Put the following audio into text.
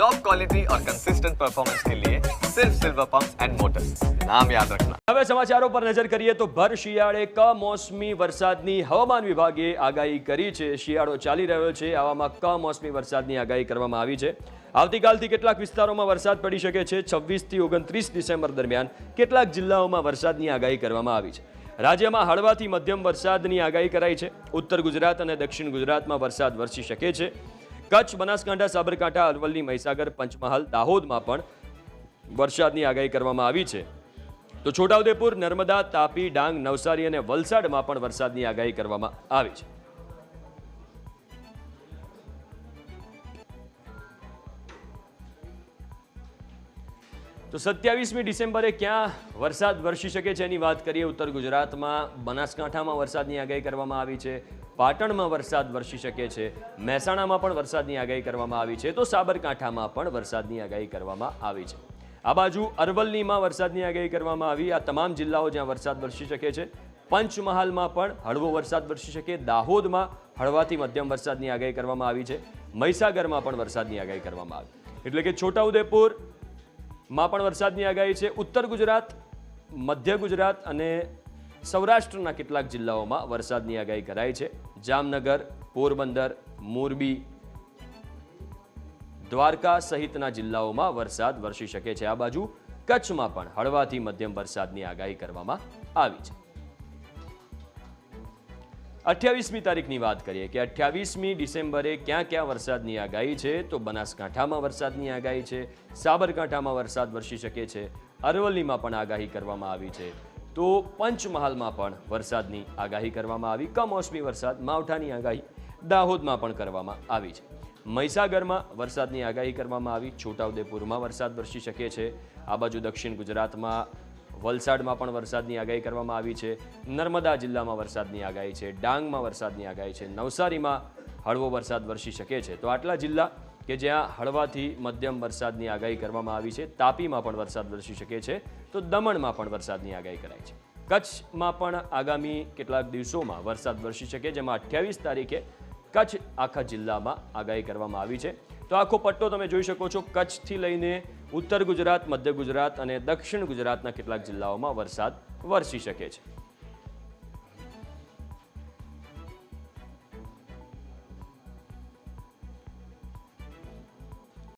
Top quality और consistent performance के लिए सिर्फ सिल्वर पंप एंड मोटर्स नाम याद रखना હવે સમાચારો પર નજર કરીએ તો ભર શિયાળે કમોસમી વરસાદની હવામાન વિભાગે આગાહી કરી છે શિયાળો ચાલી રહ્યો છે આવામાં કમોસમી વરસાદની આગાહી કરવામાં આવી છે આવતીકાલથી કેટલાક વિસ્તારોમાં વરસાદ પડી શકે છે છવ્વીસથી ઓગણત્રીસ ડિસેમ્બર દરમિયાન કેટલાક જિલ્લાઓમાં વરસાદની આગાહી કરવામાં આવી છે રાજ્યમાં હળવાથી મધ્યમ વરસાદની આગાહી કરાઈ છે ઉત્તર ગુજરાત અને દક્ષિણ ગુજરાતમાં વરસાદ વરસી શકે છે કચ્છ બનાસકાંઠા, સાબરકાંઠા, અરવલ્લી, મહીસાગર, પંચમહાલ, દાહોદમાં પણ વરસાદની આગાહી કરવામાં આવી છે. તો છોટાઉદેપુર, નર્મદા, તાપી, ડાંગ, નવસારી અને વલસાડમાં પણ વરસાદની આગાહી કરવામાં આવી છે. તો સત્યાવીસમી ડિસેમ્બરે ક્યાં વરસાદ વરસી શકે છે એની વાત કરીએ, ઉત્તર ગુજરાતમાં બનાસકાંઠામાં વરસાદની આગાહી કરવામાં આવી છે, પાટણમાં વરસાદ વરસી શકે છે, મહેસાણામાં પણ વરસાદની આગાહી કરવામાં આવી છે, તો સાબરકાંઠામાં પણ વરસાદની આગાહી કરવામાં આવી છે. આ બાજુ અરવલ્લીમાં વરસાદની આગાહી કરવામાં આવી, આ તમામ જિલ્લાઓ જ્યાં વરસાદ વરસી શકે છે. પંચમહાલમાં પણ હળવો વરસાદ વરસી શકે, દાહોદમાં હળવાથી મધ્યમ વરસાદની આગાહી કરવામાં આવી છે, મહીસાગરમાં પણ વરસાદની આગાહી કરવામાં આવી. એટલે કે છોટાઉદેપુર માં પણ વરસાદની આગાહી છે. ઉત્તર ગુજરાત, મધ્ય ગુજરાત અને સૌરાષ્ટ્રના કેટલાક જિલ્લાઓમાં વરસાદની આગાહી કરાઈ છે. જામનગર, પોરબંદર, મોરબી, દ્વારકા સહિતના જિલ્લાઓમાં વરસાદ વરસી શકે છે. આ બાજુ કચ્છમાં પણ હળવાથી મધ્યમ વરસાદની આગાહી કરવામાં આવી છે. અઠ્યાવીસમી તારીખની વાત કરીએ કે અઠ્યાવીસમી ડિસેમ્બરે ક્યાં ક્યાં વરસાદની આગાહી છે, તો બનાસકાંઠામાં વરસાદની આગાહી છે, સાબરકાંઠામાં વરસાદ વરસી શકે છે, અરવલ્લીમાં પણ આગાહી કરવામાં આવી છે. તો પંચમહાલમાં પણ વરસાદની આગાહી કરવામાં આવી, કમોસમી વરસાદ, માવઠાની આગાહી દાહોદમાં પણ કરવામાં આવી છે. મહીસાગરમાં વરસાદની આગાહી કરવામાં આવી, છોટાઉદેપુરમાં વરસાદ વરસી શકે છે. આ બાજુ દક્ષિણ ગુજરાતમાં વલસાડમાં પણ વરસાદની આગાહી કરવામાં આવી છે. નર્મદા જિલ્લામાં વરસાદની આગાહી છે. ડાંગમાં વરસાદની આગાહી છે. નવસારીમાં હળવો વરસાદ વરસી શકે છે. તો આટલા જિલ્લા કે જ્યાં હળવાથી મધ્યમ વરસાદની આગાહી કરવામાં આવી છે. તાપીમાં પણ વરસાદ વરસી શકે છે. તો દમણમાં પણ વરસાદની આગાહી કરાઈ છે. કચ્છમાં પણ આગામી કેટલાક દિવસોમાં વરસાદ વરસી શકે, જેમાં અઠ્યાવીસ તારીખે કચ્છ આખા જિલ્લામાં આગાહી કરવામાં આવી છે. તો આખો પટ્ટો તમે જોઈ શકો છો કચ્છથી લઈને ઉત્તર ગુજરાત, મધ્ય ગુજરાત અને દક્ષિણ ગુજરાતના કેટલાક જિલ્લાઓમાં વરસાદ વરસી શકે છે.